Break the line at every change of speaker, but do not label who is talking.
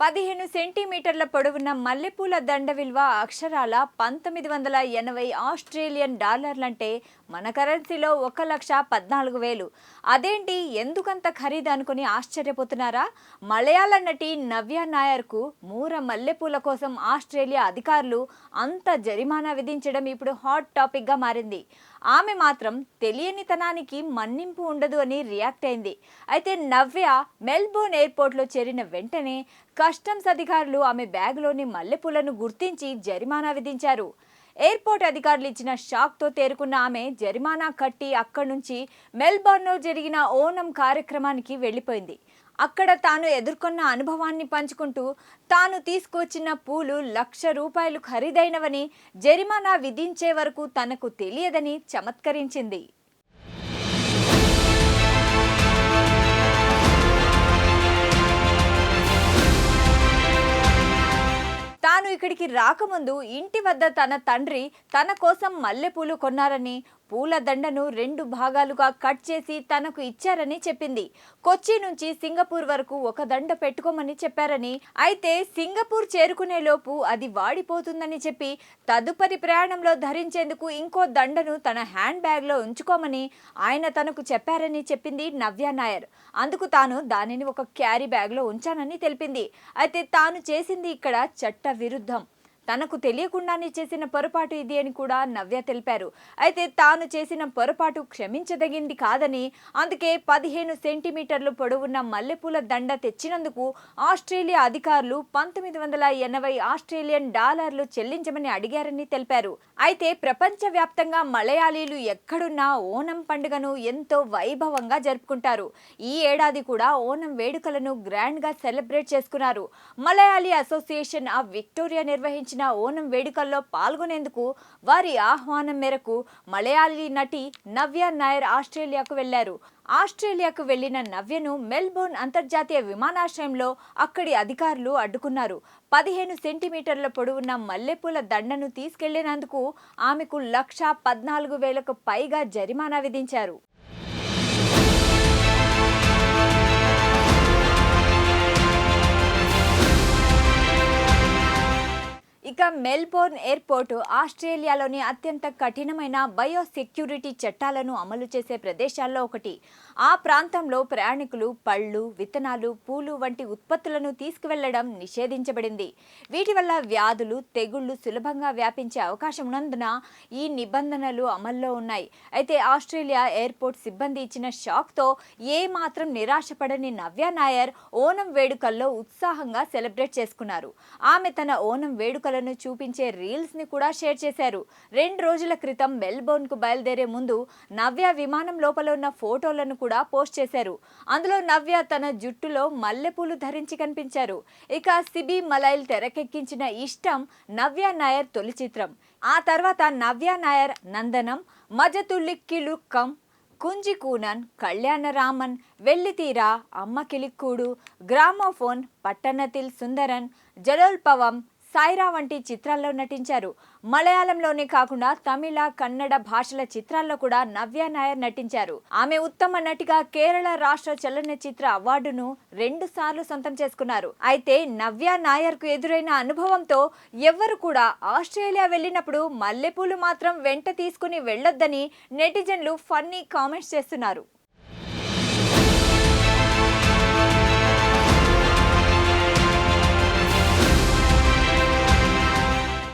పదిహేను సెంటీమీటర్ల పొడవున్న మల్లెపూల దండ విలువ అక్షరాల పంతొమ్మిది వందల ఎనభై ఆస్ట్రేలియన్ డాలర్లంటే మన కరెన్సీలో ఒక లక్ష పద్నాలుగు వేలు. అదేంటి? ఎందుకంత ఖరీదు అనుకుని ఆశ్చర్యపోతున్నారా? మలయాళ నటి నవ్య నాయర్కు మూర మల్లెపూల కోసం ఆస్ట్రేలియా అధికారులు అంత జరిమానా విధించడం ఇప్పుడు హాట్ టాపిక్గా మారింది. ఆమె మాత్రం తెలియనితనానికి మన్నింపు ఉండదు అని రియాక్ట్ అయింది. అయితే నవ్య మెల్బోర్న్ ఎయిర్పోర్ట్లో చేరిన వెంటనే కస్టమ్స్ అధికారులు ఆమె బ్యాగ్లోని మల్లెపూలను గుర్తించి జరిమానా విధించారు. ఎయిర్పోర్ట్ అధికారులు ఇచ్చిన షాక్తో తేరుకున్న ఆమె జరిమానా కట్టి అక్కడి నుంచి మెల్బోర్న్లో జరిగిన ఓనం కార్యక్రమానికి వెళ్ళిపోయింది. అక్కడ తాను ఎదుర్కొన్న అనుభవాన్ని పంచుకుంటూ తాను తీసుకొచ్చిన పూలు లక్ష రూపాయలు ఖరీదైనవని జరిమానా విధించే వరకు తనకు తెలియదని చమత్కరించింది. ఇక్కడికి రాకముందు ఇంటి వద్ద తన తండ్రి తన కోసం మల్లెపూలు కొన్నారని పూల దండను రెండు భాగాలుగా కట్ చేసి తనకు ఇచ్చారని చెప్పింది. కొచ్చి నుంచి సింగపూర్ వరకు ఒక దండ పెట్టుకోమని చెప్పారని అయితే సింగపూర్ చేరుకునేలోపు అది వాడిపోతుందని చెప్పి తదుపరి ప్రయాణంలో ధరించేందుకు ఇంకో దండను తన హ్యాండ్ బ్యాగ్లో ఉంచుకోమని ఆయన తనకు చెప్పారని చెప్పింది నవ్య నాయర్. అందుకు తాను దానిని ఒక క్యారీ బ్యాగ్లో ఉంచానని తెలిపింది. అయితే తాను చేసింది ఇక్కడ చట్ట విరుద్ధం తనకు తెలియకుండానే చేసిన పొరపాటు ఇది అని కూడా నవ్య తెలిపారు. అయితే తాను చేసిన పొరపాటు క్షమించదగింది కాదని అందుకే పదిహేను సెంటీమీటర్లు పొడవున్న మల్లెపూల దండ తెచ్చినందుకు ఆస్ట్రేలియా అధికారులు పంతొమ్మిది వందల ఎనభై ఆస్ట్రేలియన్ డాలర్లు చెల్లించమని అడిగారని తెలిపారు. అయితే ప్రపంచవ్యాప్తంగా మలయాళీలు ఎక్కడున్నా ఓనం పండుగను ఎంతో వైభవంగా జరుపుకుంటారు. ఈ ఏడాది కూడా ఓనం వేడుకలను గ్రాండ్గా సెలబ్రేట్ చేసుకున్నారు. మలయాళీ అసోసియేషన్ ఆఫ్ విక్టోరియా నిర్వహించిన ఓనం వేడుకల్లో పాల్గొనేందుకు వారి ఆహ్వానం మేరకు మలయాళీ నటి నవ్య నాయర్ ఆస్ట్రేలియాకు వెళ్ళారు. ఆస్ట్రేలియాకు వెళ్ళిన నవ్యను మెల్బోర్న్ అంతర్జాతీయ విమానాశ్రయంలో అక్కడి అధికారులు అడ్డుకున్నారు. పదిహేను సెంటీమీటర్ల పొడవున్న మల్లెపూల దండను తీసుకెళ్ళినందుకు ఆమెకు లక్ష పద్నాలుగు వేలకు పైగా జరిమానా విధించారు. ఇక మెల్బోర్న్ ఎయిర్పోర్ట్ ఆస్ట్రేలియాలోని అత్యంత కఠినమైన బయో సెక్యూరిటీ చట్టాలను అమలు చేసే ప్రదేశాల్లో ఒకటి. ఆ ప్రాంతంలో ప్రయాణికులు పళ్ళు విత్తనాలు పూలు వంటి ఉత్పత్తులను తీసుకువెళ్ళడం నిషేధించబడింది. వీటి వల్ల వ్యాధులు తెగుళ్ళు సులభంగా వ్యాపించే అవకాశం ఉన్నందున ఈ నిబంధనలు అమల్లో ఉన్నాయి. అయితే ఆస్ట్రేలియా ఎయిర్పోర్ట్ సిబ్బంది ఇచ్చిన షాక్తో ఏ మాత్రం నిరాశపడని నవ్య నాయర్ ఓనం వేడుకల్లో ఉత్సాహంగా సెలబ్రేట్ చేసుకున్నారు. ఆమె తన ఓనం వేడుకలను చూపించే రీల్స్ని కూడా షేర్ చేశారు. రెండు రోజుల క్రితం మెల్బోర్న్కు బయలుదేరే ముందు నవ్య విమానం లోపల ఉన్న ఫోటోలను కూడా పోస్ట్ చేశారు. అందులో నవ్య తన జుట్టులో మల్లెపూలు ధరించి కనిపించారు. ఇక సిబి మలైల్ తెరకెక్కించిన ఇష్టం నవ్య నాయర్ తొలి చిత్రం. ఆ తర్వాత నవ్య నాయర్ నందనం మజతుల్లిక్కిలుక్కం కుంజి కూనన్ కళ్యాణరామన్ వెల్లితీర అమ్మ కిలిక్కూడు గ్రామోఫోన్ పట్టణతిల్ సుందరన్ జలోల్పవం సాయిరా వంటి చిత్రాల్లో నటించారు. మలయాళంలోనే కాకుండా తమిళ కన్నడ భాషల చిత్రాల్లో కూడా నవ్య నాయర్ నటించారు. ఆమె ఉత్తమ నటిగా కేరళ రాష్ట్ర చలనచిత్ర అవార్డును రెండు సార్లు సొంతం చేసుకున్నారు. అయితే నవ్య నాయర్కు ఎదురైన అనుభవంతో ఎవ్వరు కూడా ఆస్ట్రేలియా వెళ్ళినప్పుడు మల్లెపూలు మాత్రం వెంట తీసుకుని వెళ్ళొద్దని నెటిజన్లు ఫన్నీ కామెంట్స్ చేస్తున్నారు.